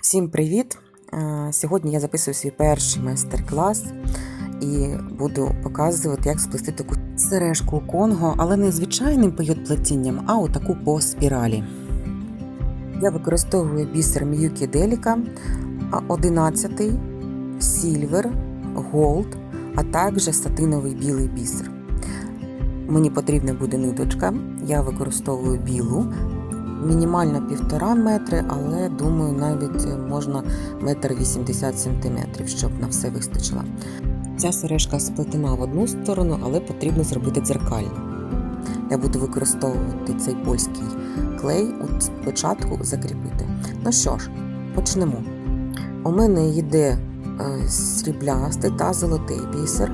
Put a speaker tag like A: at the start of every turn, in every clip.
A: Всім привіт! Е, Сьогодні я записую свій перший майстер-клас і буду показувати, як сплести таку сережку Конго, але не звичайним пейот-плетінням, а отаку по спіралі. Я використовую бісер М'юкі Деліка 11, Сільвер, Голд, а також сатиновий білий бісер. Мені потрібна буде ниточка, я використовую білу, мінімально півтора метри, але думаю, навіть можна метр вісімдесят сантиметрів, щоб на все вистачило. Ця сережка сплетена в одну сторону, але потрібно зробити дзеркально. Я буду використовувати цей польський клей от спочатку закріпити. Ну що ж, почнемо. У мене йде е, сріблястий та золотий бісер,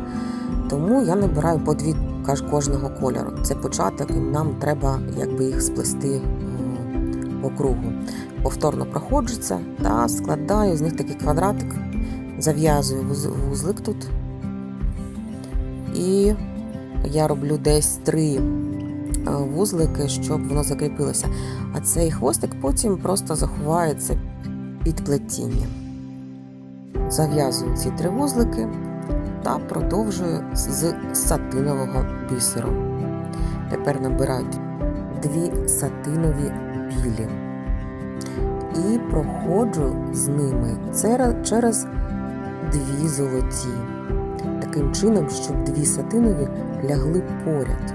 A: тому я набираю по дві кожного кольору. Це початок, і нам треба якби їх сплести е, по кругу. Повторно проходжуся та складаю з них такий квадратик, зав'язую вузлик тут. І я роблю десь три е, вузлики, щоб воно закріпилося. А цей хвостик потім просто заховається під плетіння. Зав'язую ці три вузлики та продовжую з сатинового бісеру. Тепер набираю дві сатинові білі і проходжу з ними через дві золоті. Таким чином, щоб дві сатинові лягли поряд.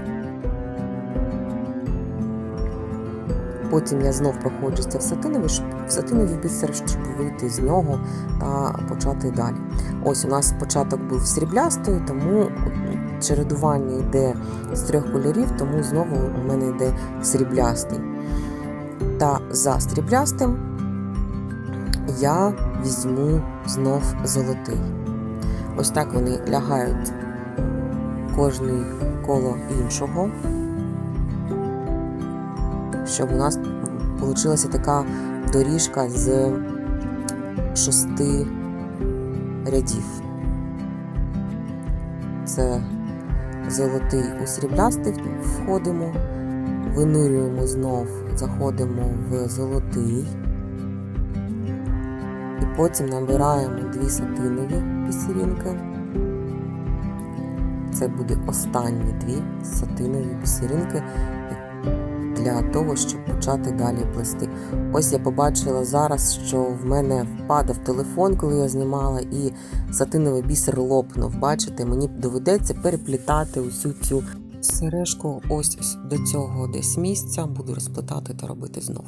A: Потім я знов проходжуся в сатиновий, щоб в сатиновий бісер, щоб вийти з нього та почати далі. Ось у нас початок був сріблястою, тому чередування йде з трьох кольорів, тому знову у мене йде сріблястий. Та за сріблястим я візьму знов золотий. Ось так вони лягають кожний коло іншого, щоб у нас вийшла така доріжка з шести рядів. Це золотий у сріблястий входимо, винирюємо знов, заходимо в золотий. І потім набираємо дві сатинові бісеринки. Це буде останні дві сатинові бісеринки для того, щоб почати далі плести. Ось я побачила зараз, що в мене впадав телефон, коли я знімала, і сатиновий бісер лопнув. Бачите, мені доведеться переплітати усю цю сережку ось до цього десь місця. Буду розплетати та робити знов.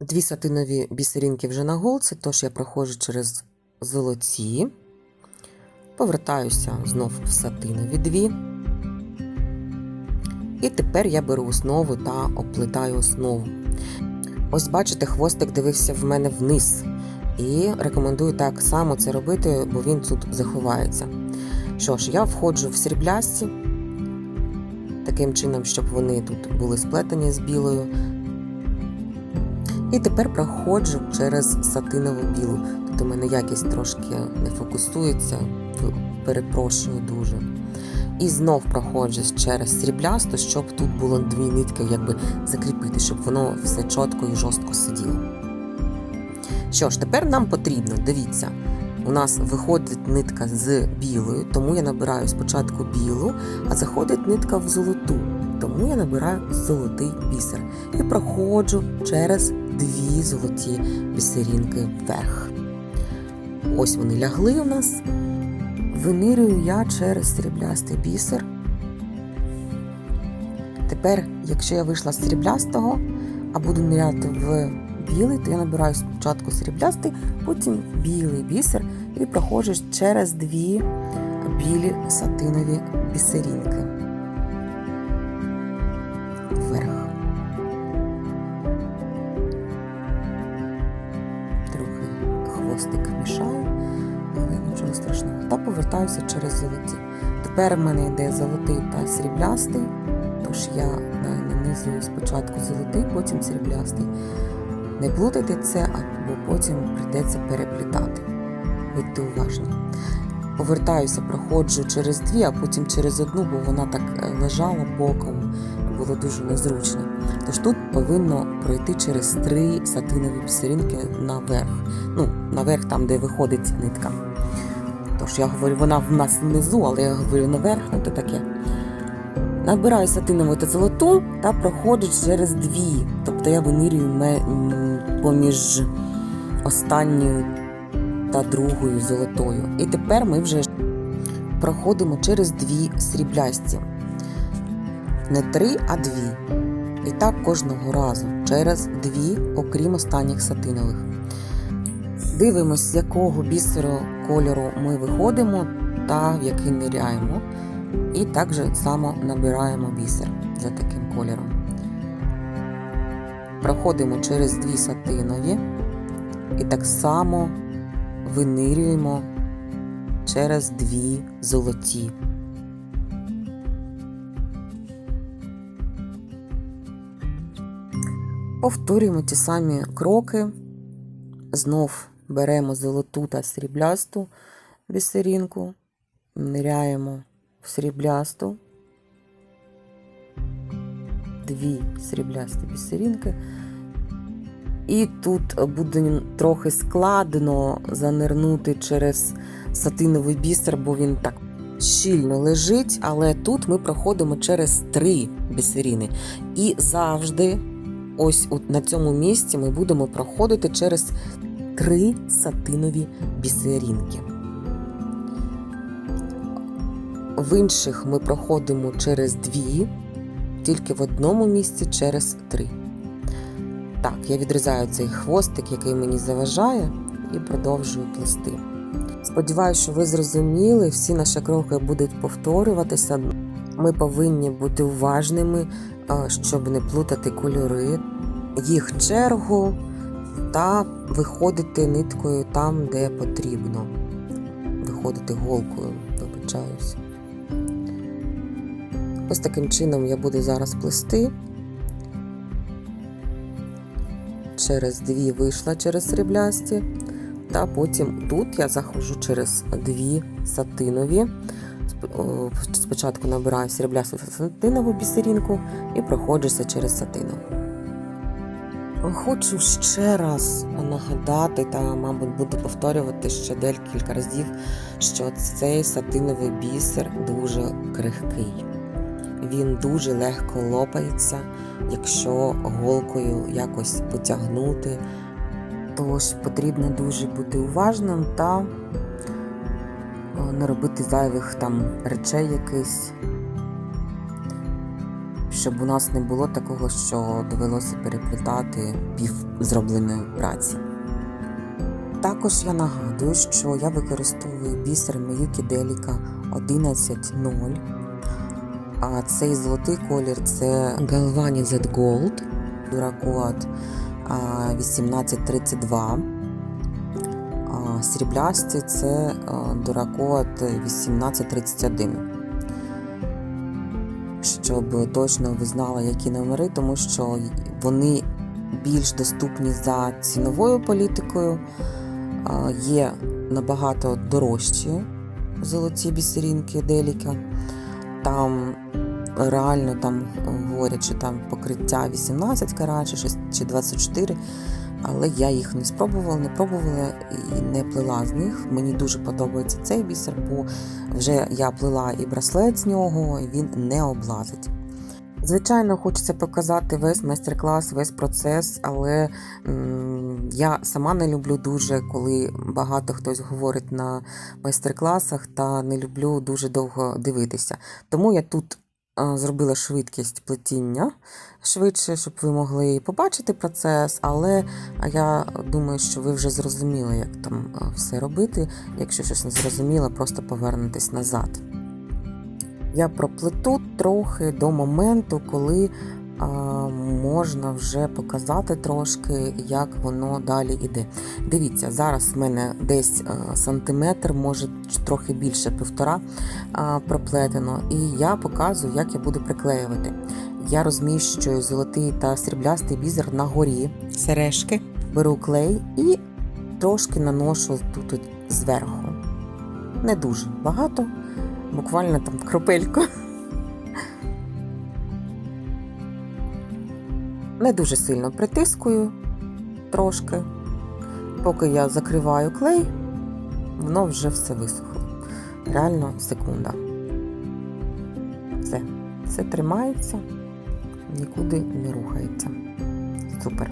A: Дві сатинові бісеринки вже на голці, тож я проходжу через золоті, повертаюся знов в сатинові дві. І тепер я беру основу та оплетаю основу. Ось бачите, хвостик дивився в мене вниз. І рекомендую так само це робити, бо він тут заховається. Що ж, я входжу в сріблясті, таким чином, щоб вони тут були сплетені з білою. І тепер проходжу через сатинову білу. Тут у мене якість трошки не фокусується, перепрошую дуже. І знов проходжу через сріблясту, щоб тут було дві нитки якби закріпити, щоб воно все чітко і жорстко сиділо. Що ж, тепер нам потрібно, дивіться, у нас виходить нитка з білою, тому я набираю спочатку білу, а заходить нитка в золоту, тому я набираю золотий бісер і проходжу через дві золоті бісерінки вверх. Ось вони лягли у нас. Винирюю я через сріблястий бісер. Тепер, якщо я вийшла з сріблястого, а буду ниряти в білий, то я набираю спочатку сріблястий, потім білий бісер і проходжу через дві білі сатинові бісерінки. Вверх. Трохи хвостик мішає але нічого страшного. Та повертаюся через золоті. Тепер в мене йде золотий та сріблястий, тож я нанизую спочатку золотий, потім сріблястий. Не плутайте це, або потім прийдеться переплітати. Будьте уважні. Повертаюся, проходжу через дві, а потім через одну, бо вона так лежала боком, було дуже незручно. Тож тут повинно пройти через три сатинові бісеринки наверх. Ну, наверх, там, де виходить нитка. Тож я говорю, вона в нас внизу, але я говорю наверх, ну то таке. Набираю сатинову та золоту та проходжу через дві. Тобто я м, поміж останньою та другою золотою. І тепер ми вже проходимо через дві сріблясті. Не три, а дві. І так кожного разу через дві, окрім останніх сатинових. Дивимось, з якого бісеру кольору ми виходимо та в який ниряємо. І так же само набираємо бісер за таким кольором. Проходимо через дві сатинові і так само винирюємо через дві золоті. Повторюємо ті самі кроки. Знов беремо золоту та сріблясту бісерінку, ниряємо в сріблясту, дві сріблясті бісерінки. І тут буде трохи складно занирнути через сатиновий бісер, бо він так щільно лежить, але тут ми проходимо через три бісеріни. І завжди, ось на цьому місці, ми будемо проходити через три сатинові бісерінки. В інших ми проходимо через дві, тільки в одному місці через три. Так, я відрізаю цей хвостик, який мені заважає, і продовжую плести. Сподіваюся, що ви зрозуміли, всі наші кроки будуть повторюватися. Ми повинні бути уважними, щоб не плутати кольори, їх чергу та виходити ниткою там, де потрібно. Виходити голкою, вибачаюсь. Ось таким чином я буду зараз плести. Через дві вийшла через сріблясті, та потім тут я заходжу через дві сатинові. Спочатку набираю сріблясту сатинову бісерінку і проходжуся через сатинову. Хочу ще раз нагадати, та, мабуть, буду повторювати ще декілька разів, що цей сатиновий бісер дуже крихкий. Він дуже легко лопається, якщо голкою якось потягнути. Тож потрібно дуже бути уважним та е, не робити зайвих там речей якихось, щоб у нас не було такого, що довелося переплітати пів зробленої праці. Також я нагадую, що я використовую бісер Miyuki Delica 11.0. А цей золотий колір це Galvanized Gold Duracoat 1832. А, Сріблясті це Duracoat 1831. Щоб точно ви знали, які номери, тому що вони більш доступні за ціновою політикою, є набагато дорожчі золоті бісерінки Деліка. Там реально там говорять, що там покриття 18 карат, чи щось чи 24, але я їх не спробувала, не пробувала і не плела з них. Мені дуже подобається цей бісер, бо вже я плела і браслет з нього, і він не облазить. Звичайно, хочеться показати весь майстер-клас, весь процес, але я сама не люблю дуже, коли багато хтось говорить на майстер-класах, та не люблю дуже довго дивитися. Тому я тут е, зробила швидкість плетіння швидше, щоб ви могли побачити процес, але я думаю, що ви вже зрозуміли, як там е, все робити. Якщо щось не зрозуміло, просто повернетесь назад. Я проплету трохи до моменту, коли а, можна вже показати трошки, як воно далі йде. Дивіться, зараз в мене десь а, сантиметр, може трохи більше півтора а, проплетено, і я показую, як я буду приклеювати. Я розміщую золотий та сріблястий бізер на горі сережки, беру клей і трошки наношу тут зверху. Не дуже багато, буквально там кропельку. Не дуже сильно притискую трошки. Поки я закриваю клей, воно вже все висохло. Реально секунда. Все, все тримається, нікуди не рухається. Супер.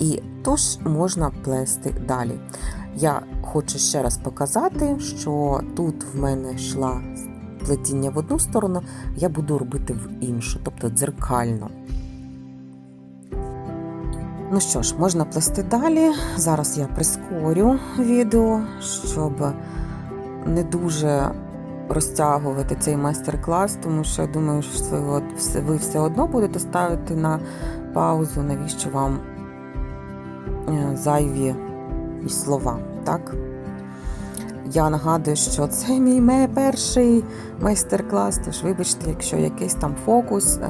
A: І туш можна плести далі. Я хочу ще раз показати, що тут в мене йшла плетіння в одну сторону, я буду робити в іншу, тобто дзеркально. Ну що ж, можна плести далі. Зараз я прискорю відео, щоб не дуже розтягувати цей майстер-клас, тому що я думаю, що ви, все- одно будете ставити на паузу, навіщо вам е, зайві слова, так? Я нагадую, що це мій перший майстер-клас, тож вибачте, якщо якийсь там фокус е,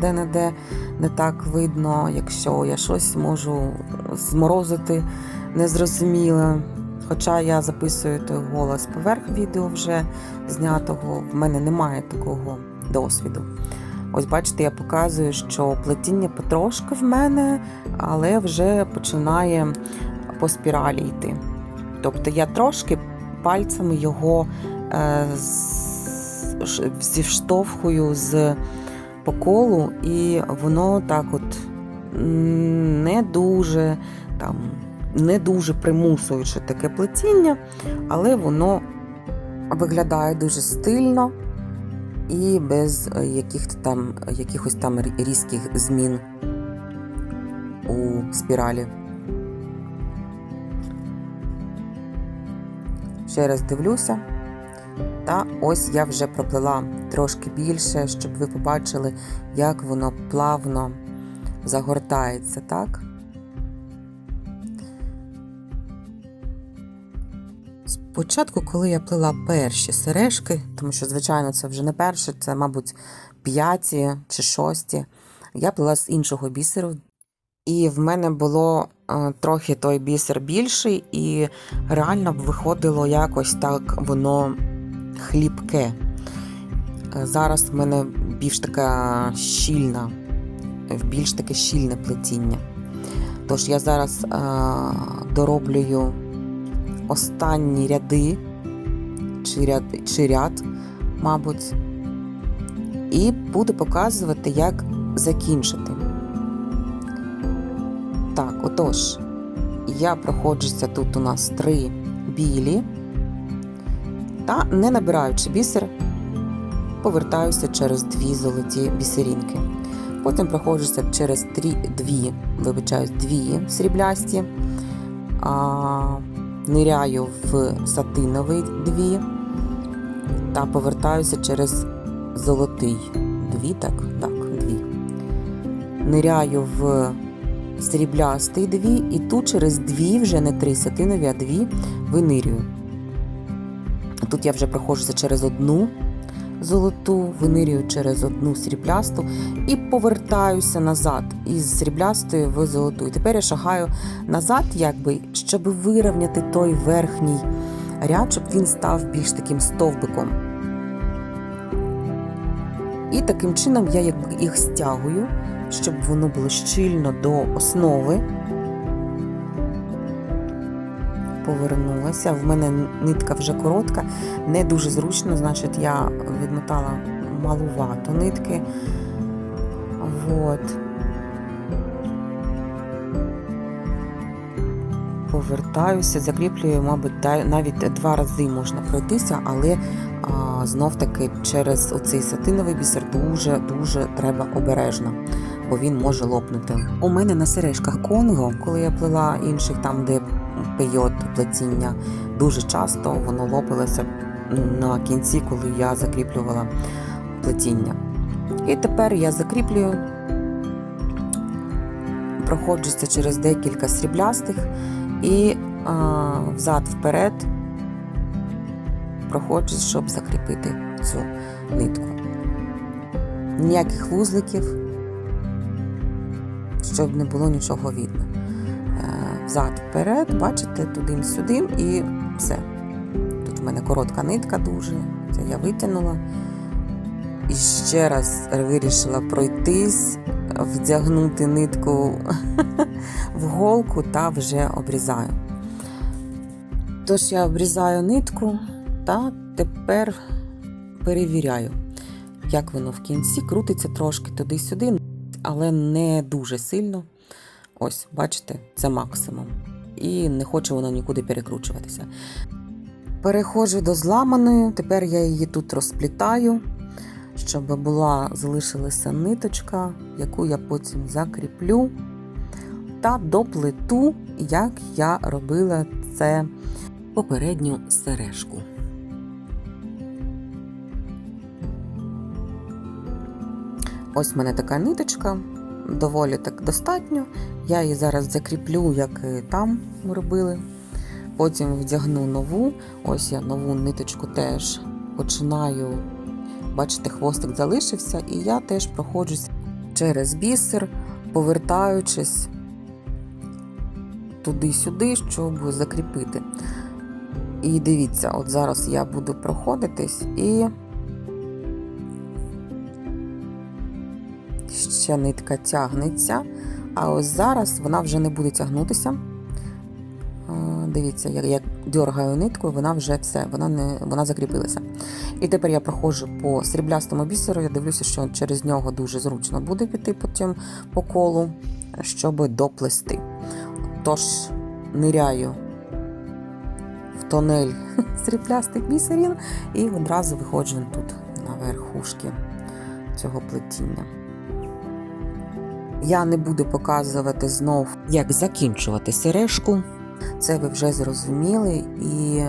A: де-не-де не так видно, якщо я щось можу зморозити незрозуміле. Хоча я записую той голос поверх відео вже знятого, в мене немає такого досвіду. Ось бачите, я показую, що плетіння потрошки в мене, але вже починає по спіралі йти. Тобто я трошки пальцями його е, зіштовхую з по колу, і воно так от не дуже там, не дуже примусуючи таке плетіння, але воно виглядає дуже стильно і без яких там, якихось там різких змін у спіралі. Ще раз дивлюся. Та ось я вже проплела трошки більше, щоб ви побачили, як воно плавно загортається, так? Спочатку, коли я плела перші сережки, тому що, звичайно, це вже не перше, це, мабуть, п'яті чи шості, я плела з іншого бісеру. І в мене було трохи той бісер більший, і реально б виходило якось так воно хлібке. Е, Зараз в мене більш така щільна, більш таке щільне плетіння. Тож я зараз е, дороблюю останні ряди, чи ряд, чи ряд, мабуть, і буду показувати, як закінчити. Так, отож, я проходжуся тут у нас три білі, та не набираючи бісер, повертаюся через дві золоті бісерінки. Потім проходжуся через три, дві, вибачаюсь, дві сріблясті, а, ниряю в сатиновий дві та повертаюся через золотий дві, так, так, дві. Ниряю в сріблястий дві, і тут через дві, вже не три сатинові, а дві винирюю. Тут я вже проходжуся через одну золоту, винирюю через одну сріблясту і повертаюся назад із сріблястої в золоту. І тепер я шагаю назад, якби, щоб вирівняти той верхній ряд, щоб він став більш таким стовбиком. І таким чином я їх стягую, щоб воно було щільно до основи. Повернулася. В мене нитка вже коротка, не дуже зручно, значить, я відмотала малувато нитки. Вот. Повертаюся, закріплюю, мабуть, навіть два рази можна пройтися, але а, знов таки через оцей сатиновий бісер дуже дуже треба обережно, бо він може лопнути. У мене на сережках Конго, коли я плела інших там, де пейот плетіння, дуже часто воно лопилося на кінці, коли я закріплювала плетіння. І тепер я закріплюю, проходжуся через декілька сріблястих і а, взад вперед проходжусь, щоб закріпити цю нитку. Ніяких вузликів, щоб не було нічого видно. Е, Взад вперед, бачите, туди-сюди і все. Тут в мене коротка нитка дуже, це я витягнула. І ще раз вирішила пройтись, вдягнути нитку в голку та вже обрізаю. Тож я обрізаю нитку та тепер перевіряю, як воно в кінці крутиться трошки туди-сюди, але не дуже сильно. Ось, бачите, це максимум. І не хоче воно нікуди перекручуватися. Переходжу до зламаної, тепер я її тут розплітаю, щоб була залишилася ниточка, яку я потім закріплю та доплету, як я робила це попередню сережку. Ось в мене така ниточка, доволі так достатньо. Я її зараз закріплю, як і там ми робили. Потім вдягну нову. Ось я нову ниточку теж починаю. Бачите, хвостик залишився, і я теж проходжусь через бісер, повертаючись туди-сюди, щоб закріпити. І дивіться, от зараз я буду проходитись і ще нитка тягнеться, а ось зараз вона вже не буде тягнутися. Дивіться, як я дергаю нитку, вона вже все, вона не вона закріпилася. І тепер я проходжу по сріблястому бісеру. Я дивлюся, що через нього дуже зручно буде піти потім по колу, щоб доплести. Тож ниряю в тонель сріблястих бісерін і одразу виходжу тут на верхушки цього плетіння. Я не буду показувати знов, як закінчувати сережку. Це ви вже зрозуміли, і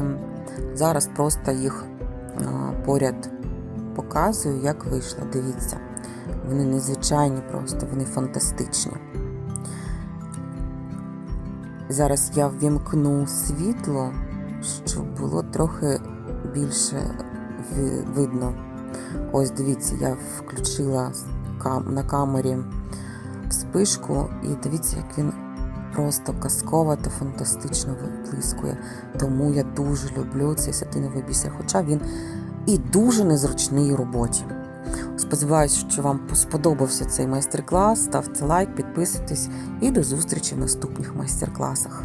A: зараз просто їх поряд показую, як вийшло. Дивіться, вони незвичайні, просто вони фантастичні. Зараз я ввімкну світло, щоб було трохи більше видно. Ось дивіться, я включила на камері спишку, і дивіться, як він просто казково та фантастично виблискує. Тому я дуже люблю цей сатиновий бісер, хоча він і дуже незручний у роботі. Сподіваюсь, що вам сподобався цей майстер-клас. Ставте лайк, підписуйтесь і до зустрічі в наступних майстер-класах.